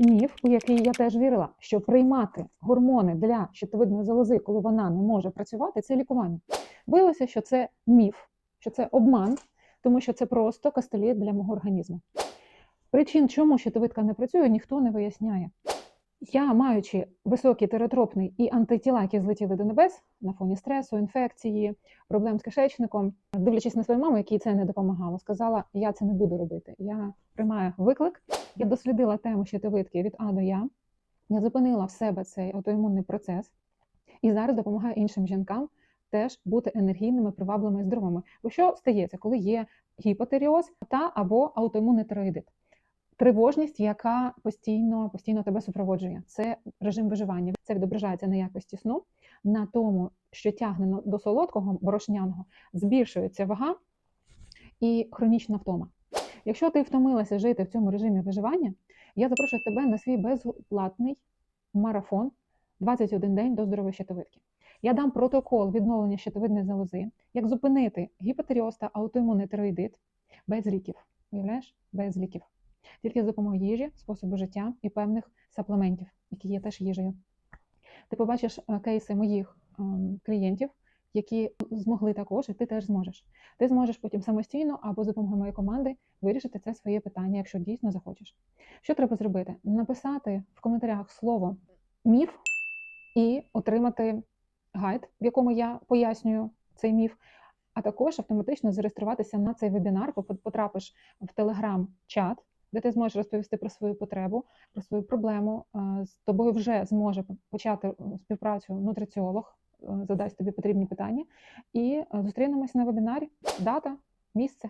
міф, у який я теж вірила, що приймати гормони для щитовидної залози, коли вона не може працювати, це лікування. Виявилося, що це міф, що це обман, тому що це просто кастеліт для мого організму. Причин, чому щитовидка не працює, ніхто не виясняє. Я, маючи високий тератропний і антитіла, які злетіли до небес на фоні стресу, інфекції, проблем з кишечником, дивлячись на свою маму, якій це не допомагало, сказала: я це не буду робити. Я приймаю виклик. Я дослідила тему щитовидки від А до Я. Я зупинила в себе цей аутоімунний процес і зараз допомагаю іншим жінкам теж бути енергійними, привабливими і здоровими. Бо що стається, коли є гіпотеріоз та або аутоімунний тироїдит? Тривожність, яка постійно постійно тебе супроводжує, це режим виживання. Це відображається на якості сну, на тому, що тягне до солодкого борошняного, збільшується вага і хронічна втома. Якщо ти втомилася жити в цьому режимі виживання, я запрошую тебе на свій безплатний марафон 21 день до здорової щитовидки. Я дам протокол відновлення щитовидної залози, як зупинити гіпотеріоз та аутоімунний тироїдит без ліків. Уявляєш? Без ліків. Тільки з допомогою їжі, способу життя і певних саплементів, які є теж їжею. Ти побачиш е, кейси моїх ем, клієнтів, які змогли також, і ти теж зможеш. Ти зможеш потім самостійно або за допомогою моєї команди вирішити це своє питання, якщо дійсно захочеш. Що треба зробити? Написати в коментарях слово міф і отримати гайд, в якому я пояснюю цей міф, а також автоматично зареєструватися на цей вебінар, потрапиш в телеграм-чат, де ти зможеш розповісти про свою потребу, про свою проблему. Е, З тобою вже зможе почати е, співпрацю нутриціолог, е, задасть тобі потрібні питання. І зустрінемось на вебінарі. Дата, місце,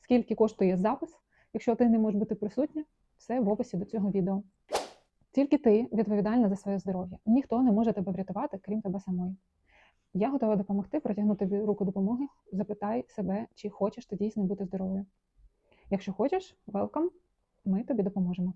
скільки коштує запис. Якщо ти не можеш бути присутня, все в описі до цього відео. Тільки ти відповідальна за своє здоров'я. Ніхто не може тебе врятувати, крім тебе самої. Я готова допомогти, протягнути тобі руку допомоги. Запитай себе, чи хочеш ти дійсно бути здоровою. Якщо хочеш, welcome, ми тобі допоможемо.